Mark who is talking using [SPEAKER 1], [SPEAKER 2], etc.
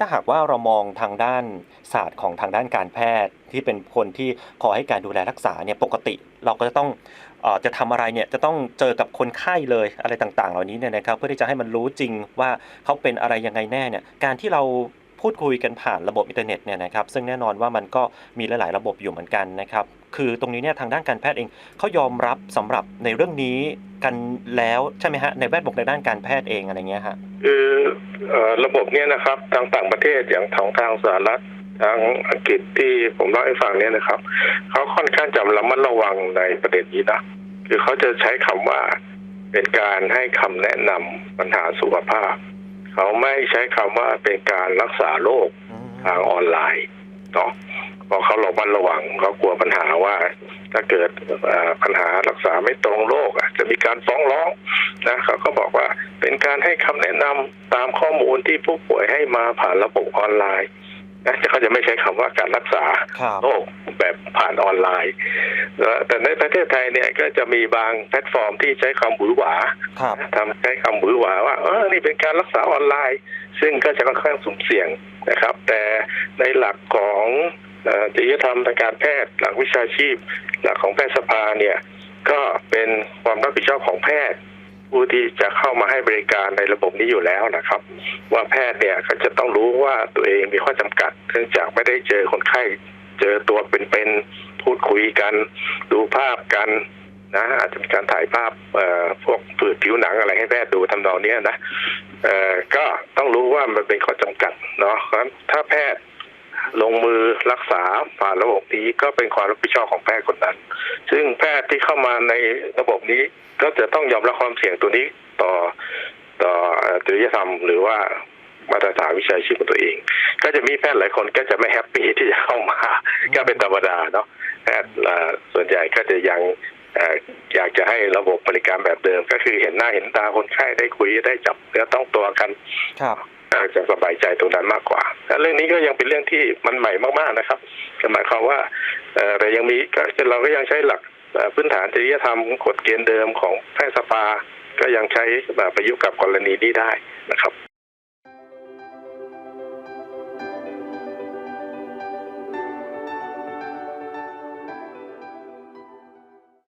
[SPEAKER 1] ถ้าหากว่าเรามองทางด้านศาสตร์ของทางด้านการแพทย์ที่เป็นคนที่ขอให้การดูแลรักษาเนี่ยปกติเราก็จะต้องอจะทำอะไรเนี่ยจะต้องเจอกับคนไข้เลยอะไรต่างๆ เหล่านี้เนี่ยนะครับเพื่อที่จะให้มันรู้จริงว่าเขาเป็นอะไรยังไงแน่เนี่ยการที่เรา พูดคุยกันผ่านระบบอินเทอร์เน็ตเนี่ยนะครับซึ่งแน่นอนว่ามันก็มีหลาย ๆ ระบบอยู่เหมือนกันนะครับคือตรงนี้เนี่ยทางด้านการแพทย์เองเขายอมรับสำหรับในเรื่องนี้กันแล้วใช่ไหมฮะในแวดวงในด้านการแพทย์เองอะไรเงี้ยฮะ
[SPEAKER 2] คือเอ่อระบบเนี้ยนะครับทางต่างประเทศอย่างทางทางสหรัฐทางอังกฤษที่ผมเล่าให้ฟังเนี่ยนะครับเขาค่อนข้างจะระมัดระวังในประเด็นนี้นะคือเขาจะใช้คำว่าเป็นการให้คำแนะนำปัญหาสุขภาพ เขาไม่ใช้คำว่าเป็นการรักษาโรคทางออนไลน์เนาะเพราะเขาระมัดระวังเขากลัวปัญหาว่า ถ้าเกิดเอ่อปัญหารักษาไม่ตรงโรคอะจะมีการฟ้องร้องนะเขาก็บอกว่าเป็นการให้คำแนะนำตามข้อมูลที่ผู้ป่วยให้มาผ่านระบบออนไลน์ นะเขาจะไม่ใช้คำว่าการรักษา
[SPEAKER 1] ครับ
[SPEAKER 2] โรคแบบผ่านออนไลน์แล้วแต่ในประเทศไทยเนี่ยก็จะมีบางแพลตฟอร์มที่ใช้คำหวือหวา
[SPEAKER 1] ครับ
[SPEAKER 2] ทำใช้คำหวือหวาว่าเออนี่เป็นการรักษาออนไลน์ ซึ่งก็จะค่อนข้างสุ่มเสี่ยงนะครับ แต่ในหลักของเอ่อจริยธรรมทางการแพทย์หลักวิชาชีพ หลักของแพทยสภาเนี่ยก็เป็นความรับผิดชอบของแพทย์ผู้ที่จะเข้ามาให้บริการในระบบนี้อยู่แล้วนะครับ ว่าแพทย์ เนี่ยก็จะต้องรู้ว่าตัวเองมีข้อจำกัดเนื่องจากไม่ได้เจอคนไข้ เจอตัวเป็นๆพูดคุยกัน ดูภาพกันนะอาจจะมีการถ่ายภาพเอ่อพวกผืดผิวหนังอะไรให้แพทย์ดูทำนองนี้นะเอ่อก็ต้องรู้ว่ามันเป็นข้อจำกัดเนาะเพราะฉะนั้นถ้าแพทย์ลงมือรักษาผ่านระบบนี้ก็เป็นความรับผิดชอบของแพทย์คนนั้น ซึ่งแพทย์ที่เข้ามาในระบบนี้ก็จะต้องยอมรับความเสี่ยงตัวนี้ต่อต่อเอ่อจริยธรรมหรือว่า มาตรฐานวิชาชีพของตัวเอง ก็จะมีแพทย์หลายคนก็จะไม่แฮปปี้ที่จะเข้ามาก็เป็นธรรมดาเนาะแพทย์เอ่อส่วนใหญ่ก็จะยังเอ่ออยากจะให้ระบบบริการแบบเดิม ก็คือเห็นหน้าเห็นตาคนไข้ได้คุยได้จับเนื้อต้องตัวกัน
[SPEAKER 1] ครับ
[SPEAKER 2] อาจจะสบายใจตรงนั้นมากกว่าและเรื่องนี้ก็ยังเป็นเรื่องที่มันใหม่มากๆนะครับหมายความว่าเอ่อแต่ยังมีก็เราก็ยังใช้หลักเอ่อพื้นฐานจริยธรรมกฎเกณฑ์เดิมของแพทยสภาก็ยังใช้แบบประยุกต์กับกรณีนี้ได้นะครับ